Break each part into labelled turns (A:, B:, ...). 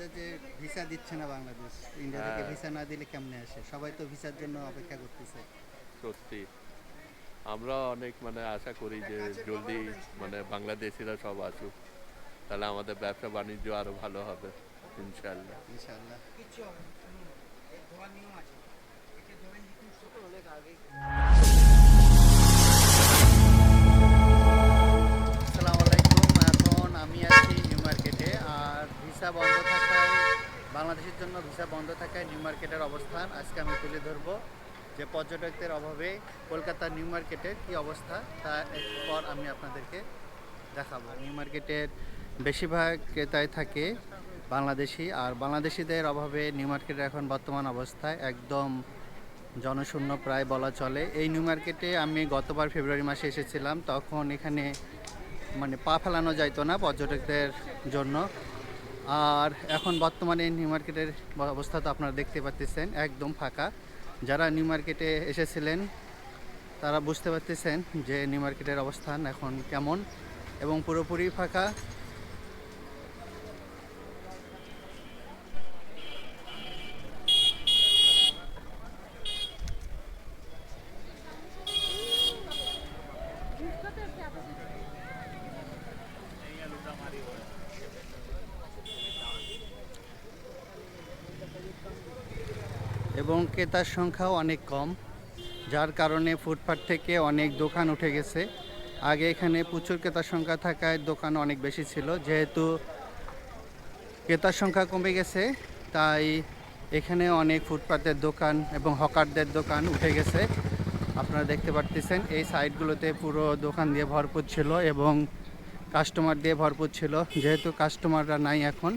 A: আমাদের যে ভিসা দিচ্ছে না বাংলাদেশ ইন্ডিয়া থেকে
B: হ্যাঁ।
A: ভিসা না দিলে কেমনে আসে? সবাই তো ভিসার জন্য অপেক্ষা করতেছে।
B: সত্যি। আমরা অনেক মানে আশা করি যে জলদি মানে বাংলাদেশিরা সব আসুক। তাহলে আমাদের ব্যবসা বাণিজ্য আরও ভালো হবে ইনশাল্লাহ
A: ইনশাআল্লাহ। আসসালামু আলাইকুম। এখন আমি আছি নিউ মার্কেটে আর ভিসা বন্ধ থাকায় বাংলাদেশের জন্য ভিসা বন্ধ থাকায় নিউ মার্কেটের অবস্থান আজকে আমি তুলে ধরবো। যে পর্যটকদের অভাবে কলকাতার নিউ মার্কেটের কী অবস্থা, তা পর আমি আপনাদেরকে দেখাবো। নিউ মার্কেটের বেশিরভাগ ক্রেতাই থাকে বাংলাদেশি, আর বাংলাদেশিদের অভাবে নিউ মার্কেটের এখন বর্তমান অবস্থায় একদম জনশূন্য প্রায় বলা চলে। এই নিউ মার্কেটে আমি গতবার ফেব্রুয়ারি মাসে এসেছিলাম, তখন এখানে মানে পা ফেলানো যাইতো না পর্যটকদের জন্য। আর এখন বর্তমানে নিউ মার্কেটের অবস্থা তো আপনারা দেখতে পাচ্ছেন একদম ফাঁকা। যারা নিউ মার্কেটে এসেছিলেন, তারা বুঝতে পারতেছেন যে নিউ মার্কেটের অবস্থান এখন কেমন এবং পুরোপুরি ফাঁকা। এবং ক্রেতার সংখ্যাও অনেক কম, যার কারণে ফুটপাথ থেকে অনেক দোকান উঠে গেছে। আগে এখানে প্রচুর ক্রেতার সংখ্যা থাকায় দোকান অনেক বেশি ছিল, যেহেতু ক্রেতার সংখ্যা কমে গেছে, তাই এখানে অনেক ফুটপাতের দোকান এবং হকারদের দোকান উঠে গেছে। আপনারা দেখতে পারতেছেন, এই সাইডগুলোতে পুরো দোকান দিয়ে ভরপুর ছিল এবং কাস্টমার দিয়ে ভরপুর ছিল, যেহেতু কাস্টমাররা নাই এখন,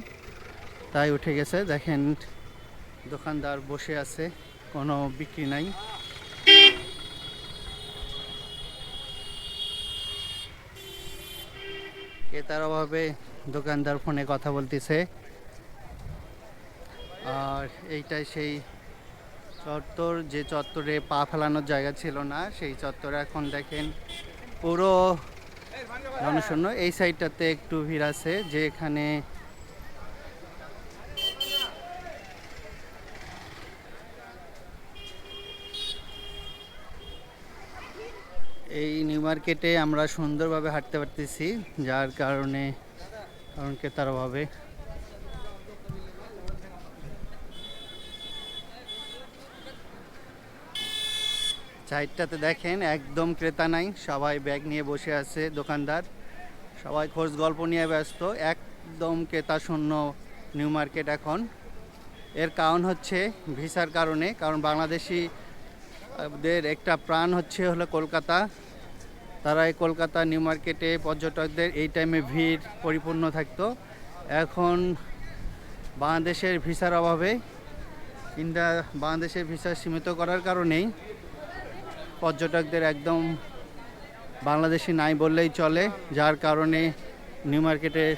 A: তাই উঠে গেছে। দেখেন দোকানদার বসে আছে, কোনো বিক্রি নাই। ক্রেতার অভাবে দোকানদার ফোনে কথা বলতেছে। আর এইটাই সেই চত্বর, যে চত্বরে পা ফেলানোর জায়গা ছিল না, সেই চত্বরে এখন দেখেন পুরো জনশূন্য। এই সাইডটাতে একটু ভিড় আছে যে এখানে এই নিউ মার্কেটে আমরা সুন্দরভাবে হাঁটতে পারতেছি, যার কারণে, কারণ ক্রেতার অভাবে। সাইডটাতে দেখেন, একদম ক্রেতা নাই, সবাই ব্যাগ নিয়ে বসে আছে, দোকানদার। সবাই খোঁজ গল্প নিয়ে ব্যস্ত, একদম ক্রেতা শূন্য নিউ মার্কেট এখন। এর কারণ হচ্ছে ভিসার কারণে, কারণ বাংলাদেশি দের একটা প্রাণ হচ্ছে হলো কলকাতা। তারা এই কলকাতা, নিউ মার্কেটে পর্যটকদের এই টাইমে ভিড় পরিপূর্ণ থাকতো। এখন বাংলাদেশের ভিসার অভাবে ইন্ডিয়া বাংলাদেশের ভিসা সীমিত করার কারণেই পর্যটকদের একদম বাংলাদেশি নাই বললেই চলে, যার কারণে নিউ মার্কেটের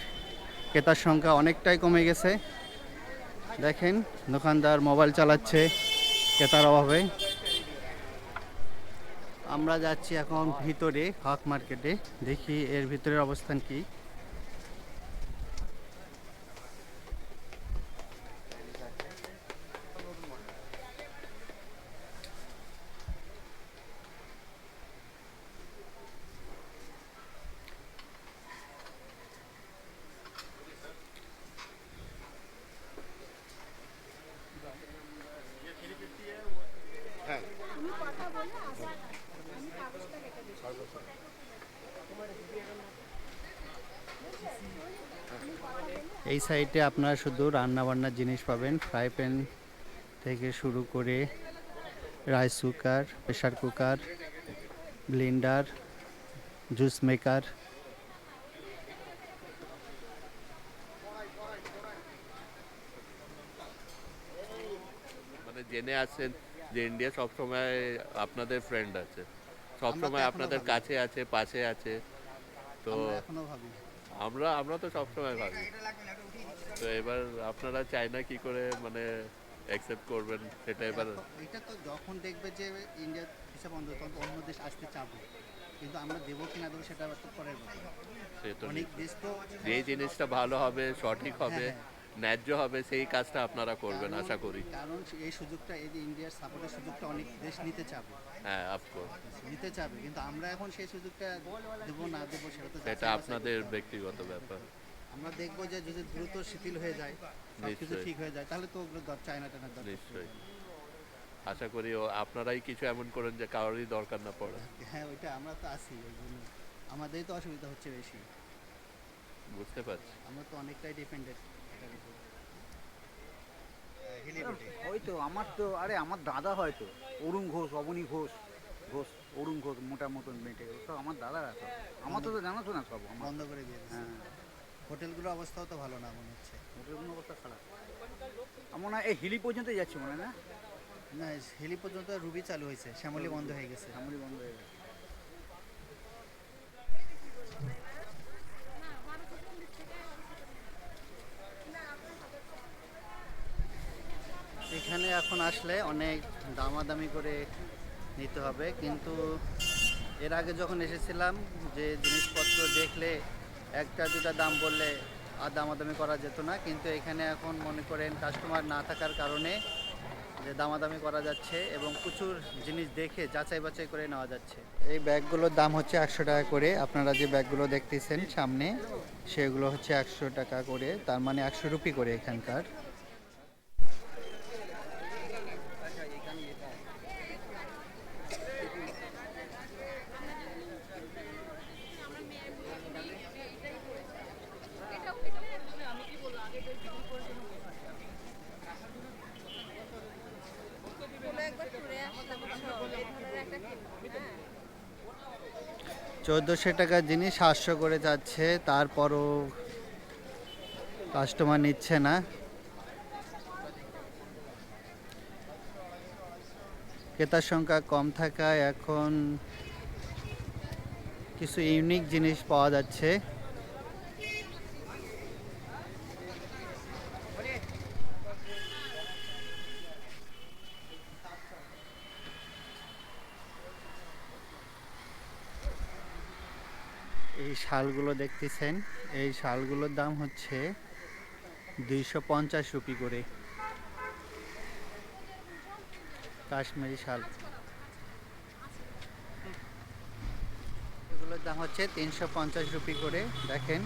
A: ক্রেতার সংখ্যা অনেকটাই কমে গেছে। দেখেন, দোকানদার মোবাইল চালাচ্ছে ক্রেতার অভাবে। আমরা যাচ্ছি এখন ভিতরে হক মার্কেটে। দেখি এর ভিতরের অবস্থান কি। এই সাইটে আপনারা শুধু রান্না বান্নার জিনিস পাবেন, ফ্রাই প্যান থেকে শুরু করে rice cooker pressure cooker, blender, juice maker.
B: মানে জেনে আছেন যে ইন্ডিয়া সবসময় আপনাদের ফ্রেন্ড আছে। সবসময় আপনাদের কাছে আছে পাশে আছে। তো
A: আমরা ভাবি
B: আমরা আমরা তো সবসময় ভাবি। তো এবার আপনারা চায়না কি করে মানে অ্যাকসেপ্ট করবেন সেটা এবার
A: এটা তো যখন দেখবে যে ইন্ডিয়া ভিসা বন্ধ তখন অন্য দেশ আসতে চাবো। কিন্তু আমরা দেবো কিনা দেবো সেটা পরের কথা। অনেক দেশ তো
B: যে জিনিসটা ভালো হবে সঠিক হবে
A: হ্যাঁ,
B: ন্যায্য হবে সেই কাজটা আপনারা করবেন আশা করি।
A: কারণ এই সুযোগটা এই যে ইন্ডিয়ার সাপোর্টের সুযোগটা অনেক দেশ নিতে চাবে।
B: হ্যাঁ অফকোর্স
A: নিতে চাবে কিন্তু আমরা এখন সেই সুযোগটা দেবো না দেবো সেটা তো
B: এটা আপনাদের ব্যক্তিগত ব্যাপার।
A: আমরা দেখব যে যদি দ্রুত শিথিল হয়ে যায় সব কিছু ঠিক হয়ে যায় তাহলে তো ওগুলো চায়না দরকার
B: নিশ্চয়ই। আশা করি ও আপনারাই কিছু এমন করেন যে কারোরই দরকার না পড়ে।
A: হ্যাঁ ওইটা আমরা তো আছি ওই জন্য আমাদেরই তো অসুবিধা হচ্ছে বেশি।
B: বুঝতে পারছি।
A: আমরা তো অনেকটাই ডিপেন্ডেন্ট
C: ওই তো আমার তো আরে আমার দাদা হয়তো অরুণ ঘোষ অবনী ঘোষ ঘোষ অরুণ ঘোষ মোটা মতন মেটে সব আমার দাদারা সব। আমার তো জানাতো না সব আমার।
A: বন্ধ করে দিয়ে দিয়েছে।
C: হ্যাঁ।
A: হোটেলগুলোর অবস্থাও তো ভালো না মনে হচ্ছে।
C: ওটার অবস্থা খারাপ। আমার হয় এই হিলি পর্যন্ত যাচ্ছে মনে হয় না?
A: না হেলি পর্যন্ত রুবি চালু হয়েছে শ্যামলি বন্ধ হয়ে গেছে।
C: সামরি বন্ধ হয়ে গেছে।
A: এখানে এখন আসলে অনেক দামাদামি করে নিতে হবে। কিন্তু এর আগে যখন এসেছিলাম, যে জিনিসপত্র দেখলে একটা দুটা দাম বললে আর দামাদামি করা যেত না। কিন্তু এখানে এখন মনে করেন কাস্টমার না থাকার কারণে যে দামাদামি করা যাচ্ছে এবং প্রচুর জিনিস দেখে যাচাই বাছাই করে নেওয়া যাচ্ছে। এই ব্যাগগুলোর দাম হচ্ছে একশো টাকা করে। আপনারা যে ব্যাগগুলো দেখতেছেন সামনে, সেগুলো হচ্ছে একশো টাকা করে। তার মানে একশো রুপি করে এখানকার
D: কোনো একবার ট্যুরে আসলাম বুঝছ এই ধরনের একটা কিনবো হ্যাঁ
A: চোদ্দোশো টাকার জিনিস সাতশো করে যাচ্ছে, তারপরও কাস্টমার নিচ্ছে না। ক্রেতার সংখ্যা কম থাকায় এখন কিছু ইউনিক জিনিস পাওয়া যাচ্ছে। এই শালগুলো দেখতেছেন, এই শালগুলোর দাম হচ্ছে দুইশো পঞ্চাশ রুপি করে। কাশ্মীরি শাল। এগুলোর দাম হচ্ছে তিনশো পঞ্চাশ রুপি করে, দেখেন।